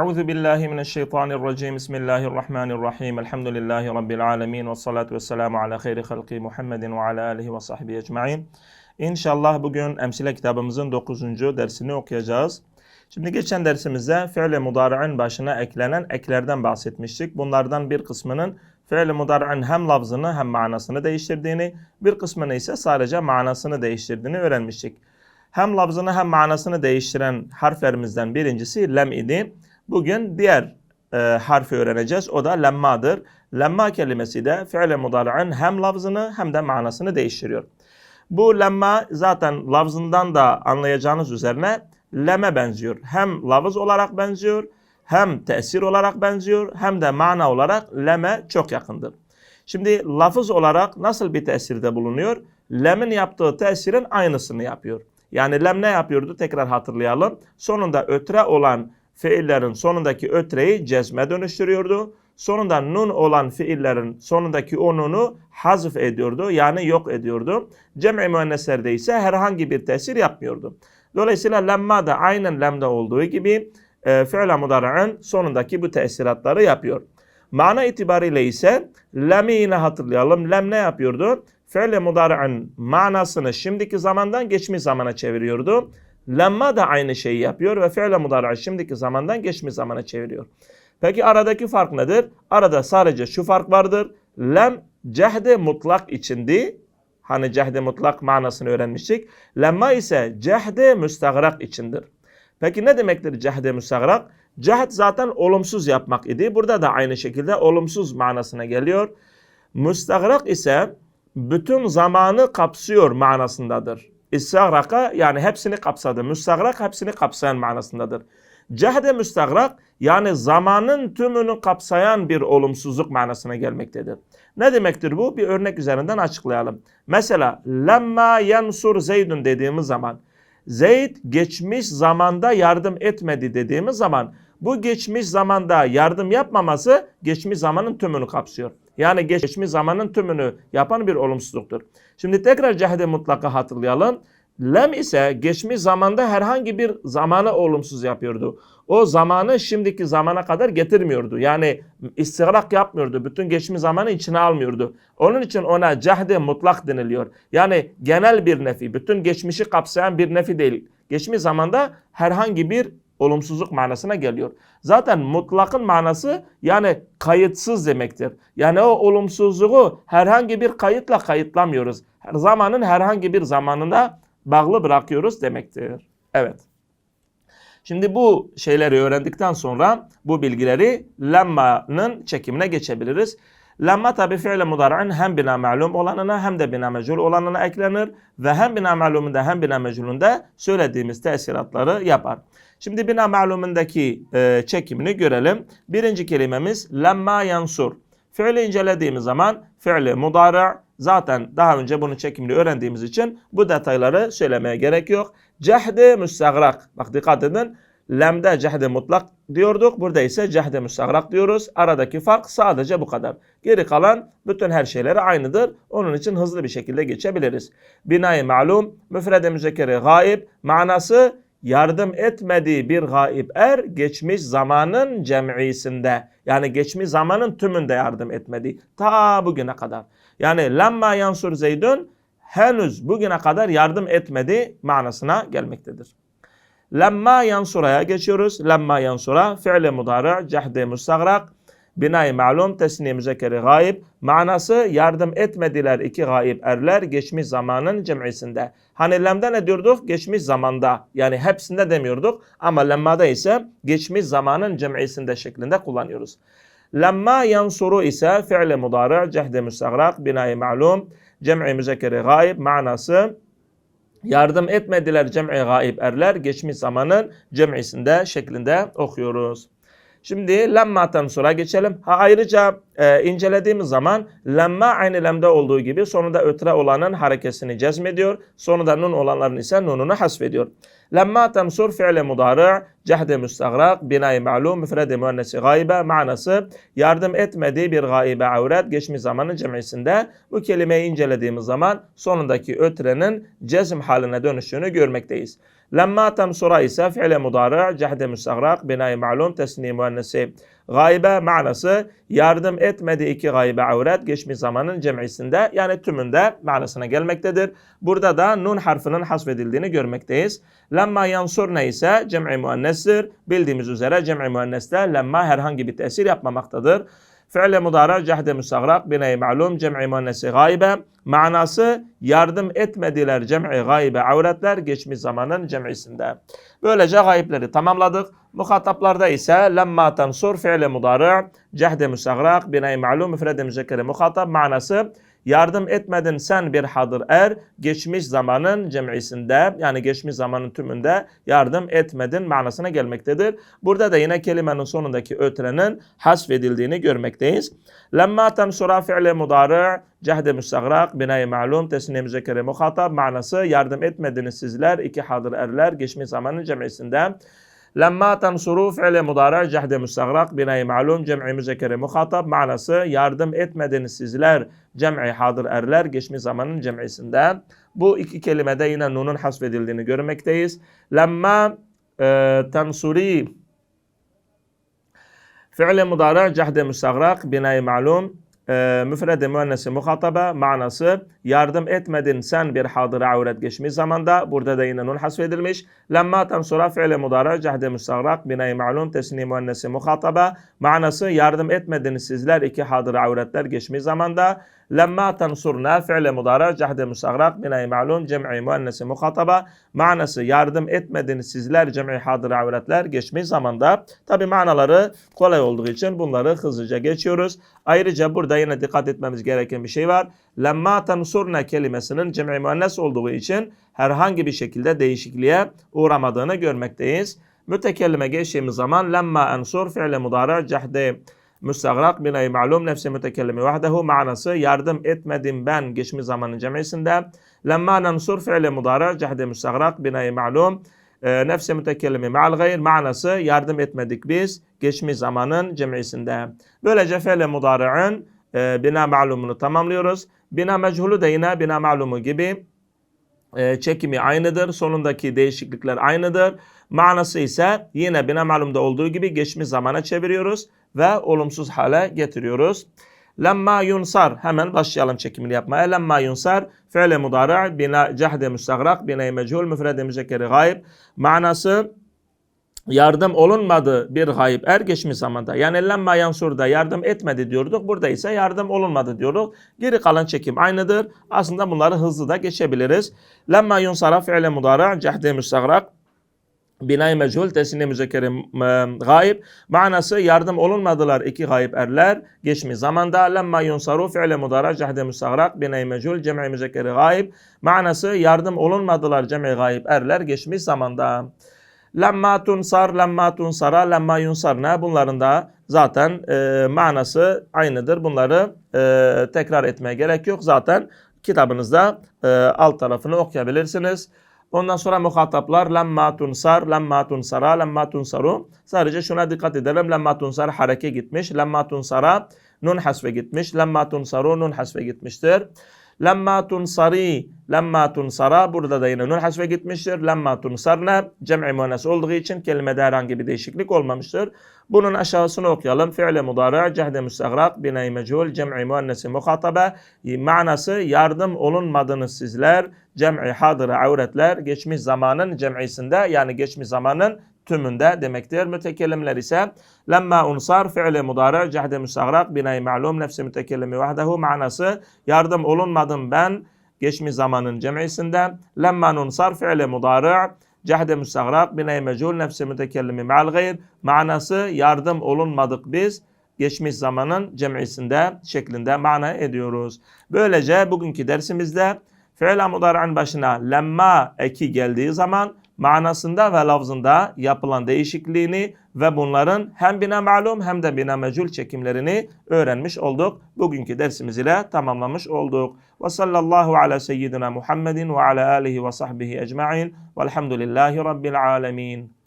Euzu billahi mineşşeytanirracim. Bismillahirrahmanirrahim. Elhamdülillahi rabbil alamin ve salatu vesselamu ala hayri halqi Muhammedin ve ala alihi ve sahbihi ecmaîn. İnşallah bugün emsile kitabımızın 9. dersini okuyacağız. Şimdi geçen dersimizde fiil-i mudari'in başına eklenen eklerden bahsetmiştik. Bunlardan bir kısmının fiil-i mudari'in hem lafzını hem manasını değiştirdiğini, bir kısmını ise sadece manasını değiştirdiğini öğrenmiştik. Hem lafzını hem manasını değiştiren harflerimizden birincisi lem idi. Bugün diğer e, harfi öğreneceğiz. O da lemmadır. Lemma kelimesi de fiil-i mudari'in hem lafzını hem de manasını değiştiriyor. Bu lemma zaten lafzından da anlayacağınız üzerine leme benziyor. Hem lafız olarak benziyor, hem tesir olarak benziyor, hem de mana olarak leme çok yakındır. Şimdi lafız olarak nasıl bir tesirde bulunuyor? Lemin yaptığı tesirin aynısını yapıyor. Yani lem ne yapıyordu? Tekrar hatırlayalım. Sonunda ötre olan fiillerin sonundaki ötreyi cezme dönüştürüyordu. Sonunda nun olan fiillerin sonundaki o nunu hazf ediyordu. Yani yok ediyordu. Cem'i müenneslerde ise herhangi bir tesir yapmıyordu. Dolayısıyla lemma da aynen lemde olduğu gibi e, fiil mudari'in sonundaki bu tesiratları yapıyor. Mana itibariyle ise lem'i yine hatırlayalım. Lem ne yapıyordu? Fiil-i mudari'in manasını şimdiki zamandan geçmiş zamana çeviriyordu. Lemma da aynı şeyi yapıyor ve fiil-i mudari'i şimdiki zamandan geçmiş zamana çeviriyor. Peki aradaki fark nedir? Arada sadece şu fark vardır. Lem cehde mutlak içindi. Hani cehde mutlak manasını öğrenmiştik. Lemma ise cehde müstagrak içindir. Peki ne demektir cehde müstagrak? Cehd zaten olumsuz yapmak idi. Burada da aynı şekilde olumsuz manasına geliyor. Müstagrak ise bütün zamanı kapsıyor manasındadır. İstagraka yani hepsini kapsadı. Müstagrak hepsini kapsayan manasındadır. Cehde müstagrak yani zamanın tümünü kapsayan bir olumsuzluk manasına gelmektedir. Ne demektir bu? Bir örnek üzerinden açıklayalım. Mesela lemma yansur zeydun dediğimiz zaman Zeyd geçmiş zamanda yardım etmedi dediğimiz zaman bu geçmiş zamanda yardım yapmaması geçmiş zamanın tümünü kapsıyor. Yani geçmiş zamanın tümünü yapan bir olumsuzluktur. Şimdi tekrar cehde mutlaka hatırlayalım. Lem ise geçmiş zamanda herhangi bir zamanı olumsuz yapıyordu. O zamanı şimdiki zamana kadar getirmiyordu. Yani istigrak yapmıyordu. Bütün geçmiş zamanı içine almıyordu. Onun için ona cehde mutlak deniliyor. Yani genel bir nefi, bütün geçmişi kapsayan bir nefi değil. Geçmiş zamanda herhangi bir olumsuzluk manasına geliyor. Zaten mutlakın manası yani kayıtsız demektir. Yani o olumsuzluğu herhangi bir kayıtla kayıtlamıyoruz. Zamanın herhangi bir zamanında bağlı bırakıyoruz demektir. Evet. Şimdi bu şeyleri öğrendikten sonra bu bilgileri lemma'nın çekimine geçebiliriz. Lemma tabi fiile mudari'in hem bina ma'lum olanına hem de bina mecul olanına eklenir ve hem bina ma'lumunda hem bina meculunda söylediğimiz tesiratları yapar. Şimdi bina ma'lumundaki e, çekimini görelim. Birinci kelimemiz lemma yansur. Fiili incelediğimiz zaman fiili mudari' zaten daha önce bunu çekimini öğrendiğimiz için bu detayları söylemeye gerek yok. Cehde müstagrak. Bak dikkat edin. Lemde cehde mutlak diyorduk. Burada ise cehde müstagrak diyoruz. Aradaki fark sadece bu kadar. Geri kalan bütün her şeyleri aynıdır. Onun için hızlı bir şekilde geçebiliriz. Binayı malum, müfrede müzekkeri gaib, manası yardım etmediği bir gaib er geçmiş zamanın cem'isinde yani geçmiş zamanın tümünde yardım etmedi. Ta bugüne kadar. Yani lemma yansur zeydun henüz bugüne kadar yardım etmedi manasına gelmektedir. Lemma yansura'ya geçiyoruz. Lemma yansura fi'li mudari' cehde müstagrak binayı malum tesniye müzekkeri gayb manası yardım etmediler iki gayb erler geçmiş zamanın cem'isinde. Hani lemde ne diyorduk? Geçmiş zamanda yani hepsinde demiyorduk ama lemmada ise geçmiş zamanın cem'isinde şeklinde kullanıyoruz. Lemma yansuru ise fi'li mudari' cehde müstagrak binayı malum cem'i müzekkeri gayb manası yardım etmediler cem'i gaib erler geçmiş zamanın cem'isinde şeklinde okuyoruz. Şimdi lemma'tan sonra geçelim. Ha, ayrıca e, incelediğimiz zaman lemma aynı lemde olduğu gibi sonunda ötre olanın harekesini cezmediyor. Sonunda nun olanların ise nununu hasfediyor. Lemma temsur fi'le mudari' cehde müstagrak binayı ma'lum müfrede müennesi gaybe manası yardım etmediği bir gaybe avret geçmiş zamanın cem'isinde bu kelimeyi incelediğimiz zaman sonundaki ötrenin cezm haline dönüşünü görmekteyiz. Lemma temsura ise fi'le mudari' cehde müstagrak binayı ma'lum tesni müennesi gaybe manası yardım etmediği iki gaybe avret geçmiş zamanın cem'isinde yani tümünde manasına gelmektedir. Burada da nun harfinin hasfedildiğini görmekteyiz. Lemma yansurne ise cem'i müennestir. Bildiğimiz üzere cem'i müenneste lemma herhangi bir tesir yapmamaktadır. Fi'le mudara cehde müstagrak binayı ma'lum cem'i müennesi gaybe manası yardım etmediler cem'i gaybe avretler geçmiş zamanın cem'isinde. Böylece gayipleri tamamladık. Muhataplarda ise lemma tensur fi'le mudari cehde müstagrak binayı ma'lum müfrede müzekkere muhatap manası yardım etmedin sen bir hadır er geçmiş zamanın cem'isinde yani geçmiş zamanın tümünde yardım etmedin manasına gelmektedir. Burada da yine kelimenin sonundaki ötrenin hasfedildiğini görmekteyiz. Lemma tensura fi'le mudari cehde müstagrak binayı ma'lum tesniye müzekkere muhatap manası yardım etmediniz sizler iki hadır erler geçmiş zamanın cem'isinde. Lemma tensuru fi'le mudari cehde müstagrak binayı ma'lum cem'i müzekkere muhatap manası yardım etmediniz sizler cem'i hadır erler geçmiş zamanın cem'isinde. Bu iki kelimede yine nunun hasfedildiğini görmekteyiz. Lemma e, tensuri fi'le mudari cehde müstagrak binayı ma'lum e, müfrede müennesi muhataba manası yardım etmedin sen bir hadır avret geçmiş zamanda burada da yine nun hasfedilmiş. Lemma tensura fi'le mudara cehde müstagrak binayı ma'lum tesni müennesi muhataba manası yardım etmediniz sizler iki hadır avretler geçmiş zamanda. Lemma tensurna fi'le mudara cehde müstagrak binayı ma'lum cem'i müennesi muhataba manası yardım etmediniz sizler cem'i hadır avretler geçmiş zamanda. Tabi manaları kolay olduğu için bunları hızlıca geçiyoruz. Ayrıca burada yine dikkat etmemiz gereken bir şey var. Lemma tensurna kelimesinin cem'i müennes olduğu için herhangi bir şekilde değişikliğe uğramadığını görmekteyiz. Mütekellime geçtiğimiz zaman lemma ensur fi'le mudara cehde müstagrak binayı ma'lum nefsi mütekellimi vahdehu manası yardım etmedim ben geçmiş zamanın cem'isinde. Lemma nensur fi'le mudara cehde müstagrak binayı ma'lum e, nefsi mütekellimi ma'al gayr manası yardım etmedik biz geçmiş zamanın cem'isinde. Böylece fi'le mudari'ın e, bina ma'lumunu tamamlıyoruz. Bina mechulü de yine bina ma'lumu gibi e, çekimi aynıdır. Sonundaki değişiklikler aynıdır. Manası ise yine bina malumda olduğu gibi geçmiş zamana çeviriyoruz ve olumsuz hale getiriyoruz. Lemma yunsar hemen başlayalım çekimini yapmaya. Lemma yunsar fi'le mudari' bina cehde müstagrak bina mechul müfrede müzekkeri gayb manası yardım olunmadı bir gayb er geçmiş zamanda. Yani lemma yansurda yardım etmedi diyorduk. Burada ise yardım olunmadı diyorduk. Geri kalan çekim aynıdır. Aslında bunları hızlı da geçebiliriz. Lemma yunsara fi'le mudari' cehde müstagrak Binay mechul tesine müzekkeri gayb manası yardım olunmadılar iki gayb erler geçmiş zamanda lemma yunsaru fi'le mudara cehde müstagrak binay mechul cem'i müzekkeri gayb manası yardım olunmadılar cem'i gayb erler geçmiş zamanda lemma tunsar lemma tunsara lemma yunsarna bunların da zaten e, manası aynıdır bunları e, tekrar etmeye gerek yok zaten kitabınızda e, alt tarafını okuyabilirsiniz. Ondan sonra muhataplar lemma tunsar, lemma tunsara, lemma tunsaru. Sadece şuna dikkat edelim. Lemma tunsar hareke gitmiş. Lemma tunsara nun hasfe gitmiş. Lemma tunsaru nun hasfe gitmiştir. Lemma tunsari, lemma tunsara burada da yine nun hasfe gitmiştir. Lemma tunsarna cem'i muannes olduğu için kelimede herhangi bir değişiklik olmamıştır. Bunun aşağısını okuyalım. Fi'le mudari' cehde müstagrak binay mechul cem'i muannesi muhatabe manası yardım olunmadınız sizler cem'i hadır avretler geçmiş zamanın cem'isinde yani geçmiş zamanın tümünde demektir. Mütekellimler ise lemma unsar fi'li mudari cehde müstagrak binay ma'lum nefsi mütekellimi vahdehu manası yardım olunmadım ben geçmiş zamanın cem'isinde lemma nunsar fi'li mudari cehde müstagrak binay mecul nefsi mütekellimi ma'al gayr manası yardım olunmadık biz geçmiş zamanın cem'isinde şeklinde mana ediyoruz. Böylece bugünkü dersimizde fiil mudari'nin başına lemma eki geldiği zaman manasında ve lafzında yapılan değişikliğini ve bunların hem bina malum hem de bina mecul çekimlerini öğrenmiş olduk. Bugünkü dersimiz ile tamamlamış olduk. Ve sallallahu ala seyyidina Muhammedin ve ala alihi ve sahbihi ecma'in velhamdülillahi rabbil alemin.